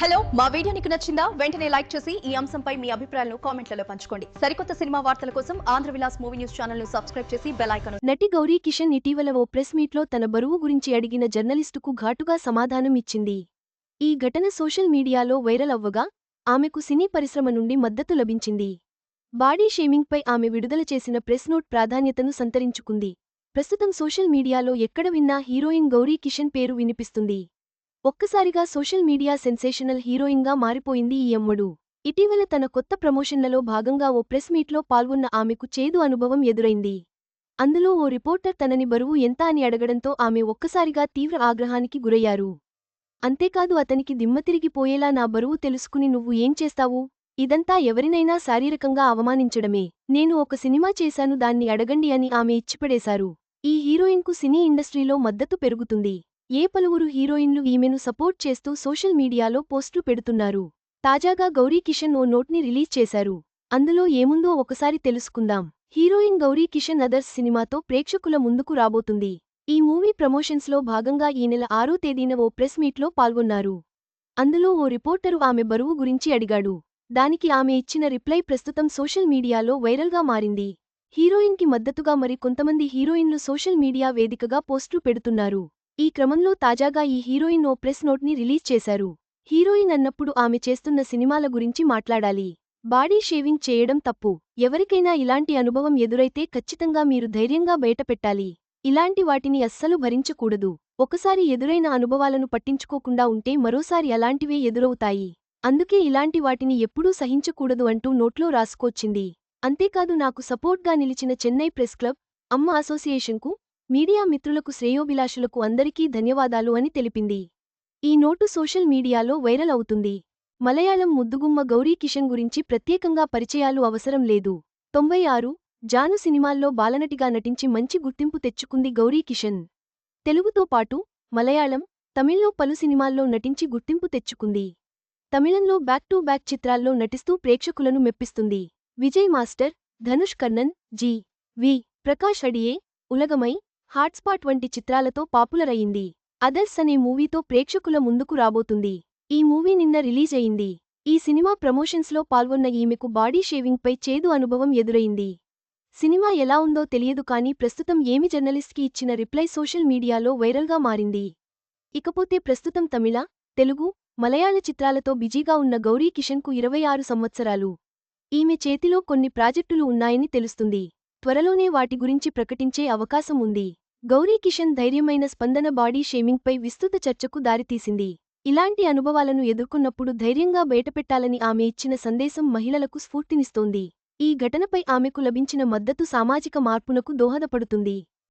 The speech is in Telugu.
హలో మా వీడియో నీకు నచ్చిందా? వెంటనే లైక్ చేసి ఈ అంశంపై మీ అభిప్రాయాలను కామెంట్లలో పంచుకోండి. సరికొత్త సినిమా వార్తల కోసం ఆంధ్ర విలాస్ మూవీ న్యూస్ ఛానల్ను సబ్స్క్రైబ్ చేసి బెల్ ఐకాన్ నటి గౌరీ కిషన్ ఇటీవల ఓ ప్రెస్ మీట్లో తన బరువు గురించి అడిగిన జర్నలిస్టుకు ఘాటుగా సమాధానం ఇచ్చింది. ఈ ఘటన సోషల్ మీడియాలో వైరల్ అవ్వగా ఆమెకు సినీ పరిశ్రమ నుండి మద్దతు లభించింది. బాడీ షేమింగ్పై ఆమె విడుదల చేసిన ప్రెస్ నోట్ ప్రాధాన్యతను సంతరించుకుంది. ప్రస్తుతం సోషల్ మీడియాలో ఎక్కడ విన్నా హీరోయిన్ గౌరీ కిషన్ పేరు వినిపిస్తుంది. ఒక్కసారిగా సోషల్ మీడియా సెన్సేషనల్ హీరోయిన్గా మారిపోయింది ఈ అమ్మడు. ఇటీవల తన కొత్త ప్రమోషన్లలో భాగంగా ఓ ప్రెస్ మీట్లో పాల్గొన్న ఆమెకు చేదు అనుభవం ఎదురైంది. అందులో ఓ రిపోర్టర్ తనని బరువు ఎంత అని అడగడంతో ఆమె ఒక్కసారిగా తీవ్ర ఆగ్రహానికి గురయ్యారు. అంతేకాదు అతనికి దిమ్మతిరిగిపోయేలా నా బరువు తెలుసుకుని నువ్వు ఏం చేస్తావు? ఇదంతా ఎవరినైనా శారీరకంగా అవమానించడమే. నేను ఒక సినిమా చేశాను దాన్ని అడగండి అని ఆమె ఇచ్చిపడేశారు. ఈ హీరోయిన్కు సినీ ఇండస్ట్రీలో మద్దతు పెరుగుతుంది. ఏ పలువురు హీరోయిన్లు ఈమెను సపోర్ట్ చేస్తూ సోషల్ మీడియాలో పోస్టు పెడుతున్నారు? తాజాగా గౌరీ కిషన్ ఓ నోట్ని రిలీజ్ చేశారు. అందులో ఏముందో ఒకసారి తెలుసుకుందాం. హీరోయిన్ గౌరీ కిషన్ అదర్స్ సినిమాతో ప్రేక్షకుల ముందుకు రాబోతుంది. ఈ మూవీ ప్రమోషన్స్లో భాగంగా ఈ నెల ఆరో తేదీన ఓ ప్రెస్ మీట్లో పాల్గొన్నారు. అందులో ఓ రిపోర్టరు ఆమె బరువు గురించి అడిగాడు. దానికి ఆమె ఇచ్చిన రిప్లై ప్రస్తుతం సోషల్ మీడియాలో వైరల్గా మారింది. హీరోయిన్కి మద్దతుగా మరి కొంతమంది హీరోయిన్లు సోషల్ మీడియా వేదికగా పోస్టులు పెడుతున్నారు. ఈ క్రమంలో తాజాగా ఈ హీరోయిన్ ఓ ప్రెస్ నోట్ని రిలీజ్ చేశారు. హీరోయిన్ అన్నప్పుడు ఆమె చేస్తున్న సినిమాల గురించి మాట్లాడాలి. బాడీ షేవింగ్ చేయడం తప్పు. ఎవరికైనా ఇలాంటి అనుభవం ఎదురైతే ఖచ్చితంగా మీరు ధైర్యంగా బయటపెట్టాలి. ఇలాంటి వాటిని అస్సలు భరించకూడదు. ఒకసారి ఎదురైన అనుభవాలను పట్టించుకోకుండా ఉంటే మరోసారి అలాంటివే ఎదురవుతాయి. అందుకే ఇలాంటి వాటిని ఎప్పుడూ సహించకూడదు అంటూ నోట్లో రాసుకొచ్చింది అంతేకాదు నాకు సపోర్ట్గా నిలిచిన చెన్నై ప్రెస్ క్లబ్ అమ్మ అసోసియేషన్కు మీడియా మిత్రులకు శ్రేయోభిలాషులకు అందరికీ ధన్యవాదాలు అని తెలిపింది. ఈ నోటు సోషల్ మీడియాలో వైరల్ అవుతుంది. మలయాళం ముద్దుగుమ్మ గౌరీ కిషన్ గురించి ప్రత్యేకంగా పరిచయాలు అవసరం లేదు. తొంభై ఆరు జాను సినిమాల్లో బాలనటిగా నటించి మంచి గుర్తింపు తెచ్చుకుంది గౌరీ కిషన్. తెలుగుతో పాటు మలయాళం తమిళ్ళో పలు సినిమాల్లో నటించి గుర్తింపు తెచ్చుకుంది. తమిళంలో బ్యాక్ టు బ్యాక్ చిత్రాల్లో నటిస్తూ ప్రేక్షకులను మెప్పిస్తుంది. Vijay Master Dhanush Karnan G. V. Prakash Adiye Ulagammai Hotspot వంటి చిత్రాలతో పాపులర్ అయింది. అదర్స్ అనే మూవీతో ప్రేక్షకుల ముందుకు రాబోతుంది. ఈ మూవీ నిన్న రిలీజ్ అయింది. ఈ సినిమా ప్రమోషన్స్లో పాల్గొన్న ఈమెకు బాడీ షేవింగ్పై చేదు అనుభవం ఎదురైంది. సినిమా ఎలా ఉందో తెలియదు కానీ ప్రస్తుతం ఏమి జర్నలిస్ట్కి ఇచ్చిన రిప్లై సోషల్ మీడియాలో వైరల్గా మారింది. ఇకపోతే ప్రస్తుతం తమిళ తెలుగు మలయాళ చిత్రాలతో బిజీగా ఉన్న గౌరీ కిషన్కు ఇరవై ఆరు సంవత్సరాలు. ఈమె చేతిలో కొన్ని ప్రాజెక్టులు ఉన్నాయని తెలుస్తుంది. త్వరలోనే వాటి గురించి ప్రకటించే అవకాశం ఉంది. గౌరీ కిషన్ ధైర్యమైన స్పందన బాడీ షేమింగ్పై విస్తృత చర్చకు దారితీసింది. ఇలాంటి అనుభవాలను ఎదుర్కొన్నప్పుడు ధైర్యంగా బయటపెట్టాలని ఆమె ఇచ్చిన సందేశం మహిళలకు స్ఫూర్తినిస్తోంది. ఈ ఘటనపై ఆమెకు లభించిన మద్దతు సామాజిక మార్పునకు దోహదపడుతుంది.